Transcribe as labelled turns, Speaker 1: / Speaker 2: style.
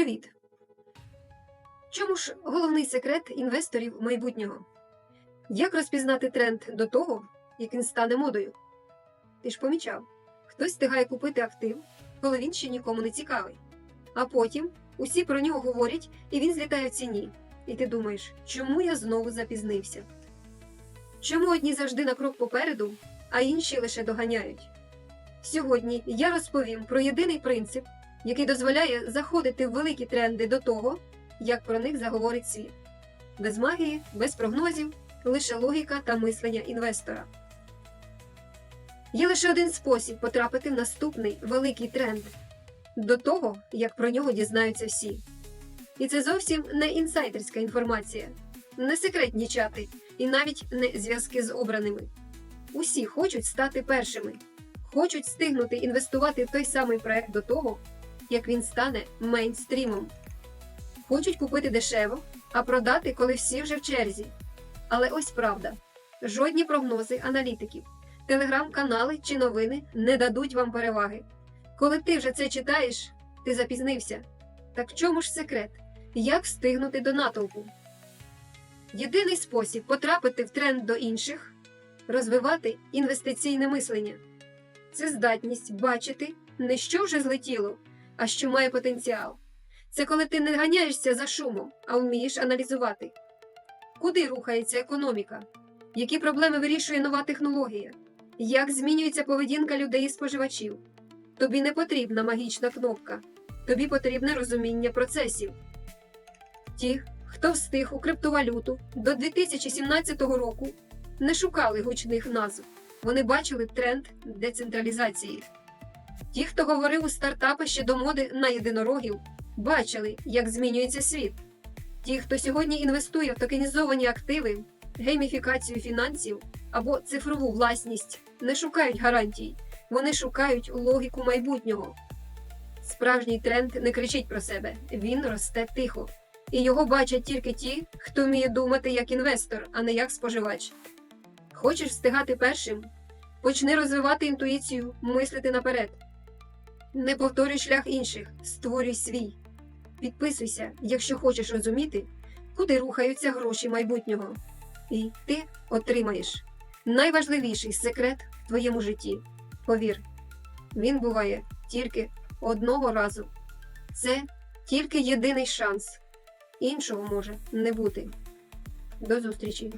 Speaker 1: Привіт! Чому ж головний секрет інвесторів майбутнього? Як розпізнати тренд до того, як він стане модою? Ти ж помічав, хтось встигає купити актив, коли він ще нікому не цікавий. А потім усі про нього говорять, і він злітає в ціні. І ти думаєш, чому я знову запізнився? Чому одні завжди на крок попереду, а інші лише доганяють? Сьогодні я розповім про єдиний принцип, який дозволяє заходити в великі тренди до того, як про них заговорить світ. Без магії, без прогнозів, лише логіка та мислення інвестора. Є лише один спосіб потрапити в наступний великий тренд до того, як про нього дізнаються всі. І це зовсім не інсайдерська інформація, не секретні чати і навіть не зв'язки з обраними. Усі хочуть стати першими, хочуть встигнути інвестувати в той самий проект до того, як він стане мейнстрімом. Хочуть купити дешево, а продати, коли всі вже в черзі. Але ось правда: жодні прогнози аналітиків, телеграм-канали чи новини не дадуть вам переваги. Коли ти вже це читаєш, ти запізнився. Так в чому ж секрет? Як встигнути до натовпу? Єдиний спосіб потрапити в тренд до інших розвивати інвестиційне мислення. Це здатність бачити не що вже злетіло, а що має потенціал. Це коли ти не ганяєшся за шумом, а вмієш аналізувати, куди рухається економіка, які проблеми вирішує нова технологія, як змінюється поведінка людей і споживачів. Тобі не потрібна магічна кнопка, тобі потрібне розуміння процесів. Ті, хто встиг у криптовалюту до 2017 року, не шукали гучних назв. Вони бачили тренд децентралізації. Ті, хто говорив у стартапи ще до моди на єдинорогів, бачили, як змінюється світ. Ті, хто сьогодні інвестує в токенізовані активи, гейміфікацію фінансів або цифрову власність, не шукають гарантій, вони шукають логіку майбутнього. Справжній тренд не кричить про себе, він росте тихо. І його бачать тільки ті, хто вміє думати як інвестор, а не як споживач. Хочеш встигати першим? Почни розвивати інтуїцію, мислити наперед. Не повторюй шлях інших, створюй свій. Підписуйся, якщо хочеш розуміти, куди рухаються гроші майбутнього. І ти отримаєш найважливіший секрет в твоєму житті. Повір, він буває тільки одного разу. Це тільки єдиний шанс. Іншого може не бути. До зустрічі!